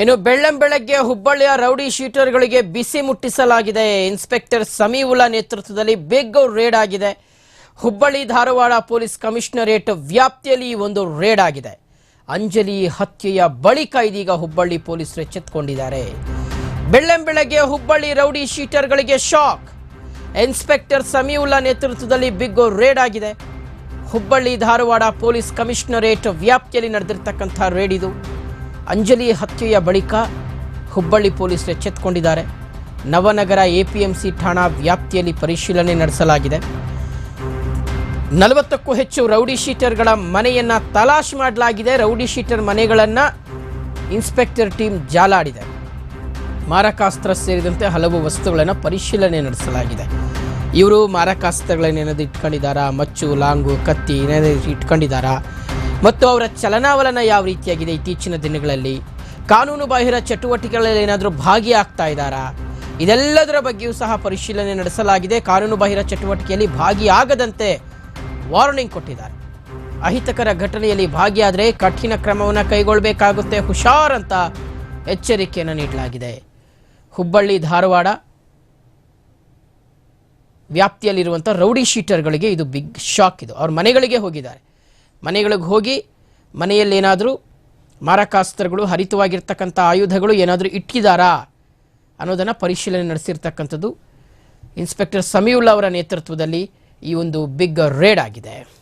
ಇನ್ನು ಬೆಳ್ಳಂಬೆಳಗ್ಗೆ ಹುಬ್ಬಳ್ಳಿಯ ರೌಡಿ ಶೀಟರ್ಗಳಿಗೆ ಬಿಸಿ ಮುಟ್ಟಿಸಲಾಗಿದೆ. ಇನ್ಸ್ಪೆಕ್ಟರ್ ಸಮೀವುಲ್ಲಾ ನೇತೃತ್ವದಲ್ಲಿ ಬಿಗ್ ರೇಡ್ ಆಗಿದೆ. ಹುಬ್ಬಳ್ಳಿ ಧಾರವಾಡ ಪೊಲೀಸ್ ಕಮಿಷನರೇಟ್ ವ್ಯಾಪ್ತಿಯಲ್ಲಿ ಒಂದು ರೇಡ್ ಆಗಿದೆ. ಅಂಜಲಿ ಹತ್ಯೆಯ ಬಳಿಕ ಇದೀಗ ಹುಬ್ಬಳ್ಳಿ ಪೊಲೀಸರು ಎಚ್ಚೆತ್ತುಕೊಂಡಿದ್ದಾರೆ ಬೆಳ್ಳಂಬೆಳಗ್ಗೆ ಹುಬ್ಬಳ್ಳಿ ರೌಡಿ ಶೀಟರ್ಗಳಿಗೆ ಶಾಕ್. ಇನ್ಸ್ಪೆಕ್ಟರ್ ಸಮೀವುಲ್ಲಾ ನೇತೃತ್ವದಲ್ಲಿ ಬಿಗ್ ರೇಡ್ ಆಗಿದೆ. ಹುಬ್ಬಳ್ಳಿ ಧಾರವಾಡ ಪೊಲೀಸ್ ಕಮಿಷನರೇಟ್ ವ್ಯಾಪ್ತಿಯಲ್ಲಿ ನಡೆದಿರ್ತಕ್ಕಂಥ ರೇಡ್ ಇದು. ಅಂಜಲಿ ಹತ್ಯೆಯ ಬಳಿಕ ಹುಬ್ಬಳ್ಳಿ ಪೊಲೀಸರು ಎಚ್ಚೆತ್ತುಕೊಂಡಿದ್ದಾರೆ ನವನಗರ ಎಪಿಎಂಸಿ ಠಾಣಾ ವ್ಯಾಪ್ತಿಯಲ್ಲಿ ಪರಿಶೀಲನೆ ನಡೆಸಲಾಗಿದೆ. ನಲವತ್ತಕ್ಕೂ ಹೆಚ್ಚು ರೌಡಿ ಶೀಟರ್ಗಳ ಮನೆಯನ್ನ ತಲಾಶ್ ಮಾಡಲಾಗಿದೆ. ರೌಡಿ ಶೀಟರ್ ಮನೆಗಳನ್ನ ಇನ್ಸ್ಪೆಕ್ಟರ್ ಟೀಮ್ ಜಾಲಾಡಿದೆ. ಮಾರಕಾಸ್ತ್ರ ಸೇರಿದಂತೆ ಹಲವು ವಸ್ತುಗಳನ್ನು ಪರಿಶೀಲನೆ ನಡೆಸಲಾಗಿದೆ. ಇವರು ಮಾರಕಾಸ್ತ್ರಗಳನ್ನೇನಾದ್ರು ಇಟ್ಕೊಂಡಿದ್ದಾರಾ? ಮಚ್ಚು, ಲಾಂಗು, ಕತ್ತಿ ಏನಾದರೂ ಇಟ್ಕೊಂಡಿದ್ದಾರಾ? ಮತ್ತು ಅವರ ಚಲನಾವಲನ ಯಾವ ರೀತಿಯಾಗಿದೆ ಇತ್ತೀಚಿನ ದಿನಗಳಲ್ಲಿ? ಕಾನೂನು ಬಾಹಿರ ಚಟುವಟಿಕೆಗಳಲ್ಲಿ ಏನಾದರೂ ಭಾಗಿಯಾಗ್ತಾ ಇದ್ದಾರಾ? ಇದೆಲ್ಲದರ ಬಗ್ಗೆಯೂ ಸಹ ಪರಿಶೀಲನೆ ನಡೆಸಲಾಗಿದೆ. ಕಾನೂನು ಬಾಹಿರ ಚಟುವಟಿಕೆಯಲ್ಲಿ ಭಾಗಿಯಾಗದಂತೆ ವಾರ್ನಿಂಗ್ ಕೊಟ್ಟಿದ್ದಾರೆ. ಅಹಿತಕರ ಘಟನೆಯಲ್ಲಿ ಭಾಗಿಯಾದರೆ ಕಠಿಣ ಕ್ರಮವನ್ನು ಕೈಗೊಳ್ಳಬೇಕಾಗುತ್ತೆ ಹುಷಾರ್ ಅಂತ ಎಚ್ಚರಿಕೆಯನ್ನು ನೀಡಲಾಗಿದೆ. ಹುಬ್ಬಳ್ಳಿ, ಧಾರವಾಡ ವ್ಯಾಪ್ತಿಯಲ್ಲಿರುವಂಥ ರೌಡಿ ಶೀಟರ್ಗಳಿಗೆ ಇದು ಬಿಗ್ ಶಾಕ್ ಇದು. ಅವ್ರ ಮನೆಗಳಿಗೆ ಹೋಗಿದ್ದಾರೆ. ಮನೆಗಳಿಗೆ ಹೋಗಿ ಮನೆಯಲ್ಲೇನಾದರೂ ಮಾರಕಾಸ್ತ್ರಗಳು ಹರಿತವಾಗಿರ್ತಕ್ಕಂಥ ಆಯುಧಗಳು ಏನಾದರೂ ಇಟ್ಟಿದ್ದಾರಾ ಅನ್ನೋದನ್ನು ಪರಿಶೀಲನೆ ನಡೆಸಿರ್ತಕ್ಕಂಥದ್ದು. ಇನ್ಸ್ಪೆಕ್ಟರ್ ಸಮೀವುಲ್ಲಾ ಅವರ ನೇತೃತ್ವದಲ್ಲಿ ಈ ಒಂದು ಬಿಗ್ ರೇಡ್ ಆಗಿದೆ.